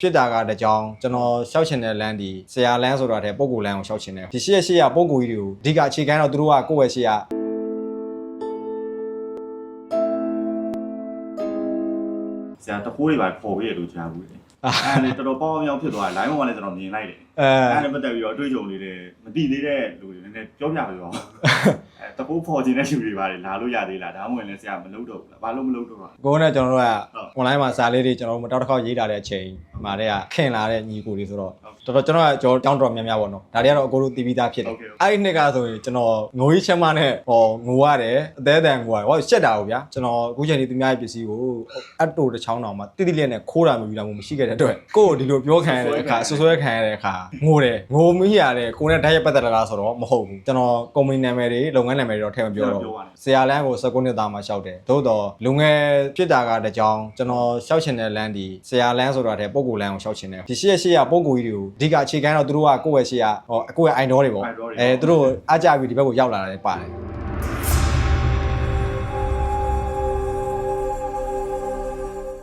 ဖြစ်တာကတကြောင်ကျွန်တော်ရှောက်ချင်တဲ့လမ်းဒီဆရာလမ်းဆိုတာတဲ့ပုံကူလမ်းကိုရှောက်ချင်တယ်ဒီရှေ့ရရှေ့ရပုံကူကြီးတွေကိုအဓိကအခြေခံတော့သူတို့ကကိုယ့်ရဲ့ရှေ့ရဆရာတခိုးတွေပါပေါ်ပြီးရလို့ကြားဘူးလေအဲ့ဒါလေတော်တော်ပေါင်းအောင်ဖြစ်သွားတယ် line ပေါ်ကလည်းကျွန်တော်မြင်လိုက်တယ်အဲအဲ့ဒါနဲ့ပတ်သက်ပြီးတော့အတွေ့အကြုံလေးတွေမတိသေးတဲ့လူတွေနည်းနည်းပြောပြပေးပါဦးအဲတခိုးပေါ်ခြင်းတဲ့လူတွေပါလေလာလို့ရသေးလားဒါမှမဟုတ်လည်းဆရာမလုပ်တော့ဘူးလားဘာလို့မလုပ်တော့တာကိုယ်နဲ့ကျွန်တော်တို့ကဟုတ် online မှာစာလေးတွေကျွန်တော်တို့မတောက်တစ်ခေါက်ရေးတာတဲ့အချိန် မှာတည်းကခင်လာတဲ့ညီကိုတွေဆိုတော့တော်တော်ကျွန်တော်ကကျွန်တော်တောင်းတော်များများပေါ့နော်ဒါတွေကတော့အကိုတို့တီးပြီးသားဖြစ်တယ် Okay, okay. အဲ့ဒီနှစ်ကဆိုရင်ကျွန်တော်ငိုကြီးချက်မနဲ့ဟောငိုရတယ်အသေးအတန်ငိုရတယ်ဟောရှက်တာကိုဗျာကျွန်တော်အခုချိန်ဒီသူများရဲ့ပစ္စည်းကိုအတ်တိုတစ်ချောင်းတောင်မှတိတိလေးနဲ့ခိုးတာမျိုးယူတာမျိုးမရှိခဲ့တဲ့အတွက်ကိုယ့်ကိုဒီလိုပြောခံရတဲ့အခါဆွဆွဲခံရတဲ့အခါငိုတယ်ငိုမိရတယ်ကိုယ်နဲ့ဓာတ်ရက်ပတ်သက်တာလားဆိုတော့မဟုတ်ဘူးကျွန်တော်ကုမ္ပဏီနာမည်တွေလုပ်ငန်းနာမည်တွေတော့ထည့်မပြောတော့ဘူးဆရာလမ်းကို19နှစ်သားမှရှောက်တယ်သို့တော့လူငယ်ဖြစ်တာကတကြောင်ကျွန်တော်ရှောက်ချင်တဲ့လမ်းဒီဆရာလမ်းဆိုတာတဲ့ပုံကူလမ်းကိုရှောက်ချင်တယ်ဒီရှေ့ရရှေ့ရပုံကူကြီးတွေကိုအဓိကအခြေခံတော့သူတို့ကကိုယ့်ရဲ့ရှေ့ရဟောကိုယ့်ရဲ့ idol တွေပေါ့ idol တွေအဲသူတို့အားကြပြီးဒီဘက်ကိုရောက်လာတယ်ပါတယ်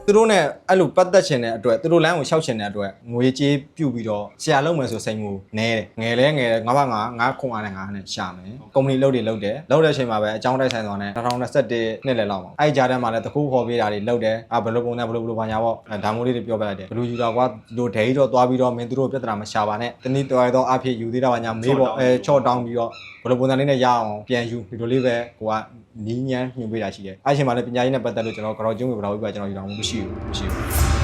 သူတို့ ਨੇ အဲ့လိုပတ်သက်ချင်တဲ့အတွက်သူတို့လမ်းကိုရှောက်ချင်တဲ့အတွက်ငွေကြေးပြုတ်ပြီးတော့ဆရာလုပ်မယ်ဆိုစိတ်မှုနဲတယ်ငယ်လဲငယ်တယ်ငါးပါးငါးငါးခွန်အားနဲ့ငါးနဲ့ရှာမယ်ကုမ္ပဏီလုပ်တွေလုပ်တယ်လုပ်တဲ့အချိန်မှာပဲအကြောင်းတိုက်ဆိုင်သွားတယ်2021နှစ်လယ်လောက်မှာအဲ့ဒီကြားထဲမှာလည်းတခုခေါ်ပေးတာတွေလုပ်တယ်အာဘယ်လိုပုံစံဘယ်လိုဘယ်လိုဘာညာပေါ့အဲဒါမျိုးလေးတွေပြောပြလိုက်တယ်ဘယ်လိုယူတာကွာဒီလိုဒဲကြီးတော့သွားပြီးတော့မင်းတို့ပြဿနာမရှာပါနဲ့တနည်းတော်ရတော့အဖြစ်ယူသေးတာပါညာမေးပေါ့အဲချော့တောင်းပြီးတော့ဘယ်လိုပုံစံလေးနဲ့ရအောင်ပြန်ယူဒီလိုလေးပဲကိုကနီးညမ်းညွှန်ပေးတာရှိတယ်အဲ့ဒီအချိန်မှာလည်းပညာရေးနဲ့ပတ်သက်လို့ကျွန်တော်ကတော့ကျုံးဝေပတော်ဝိပါကျွန်တော်ယူတာမရှိ chew, you.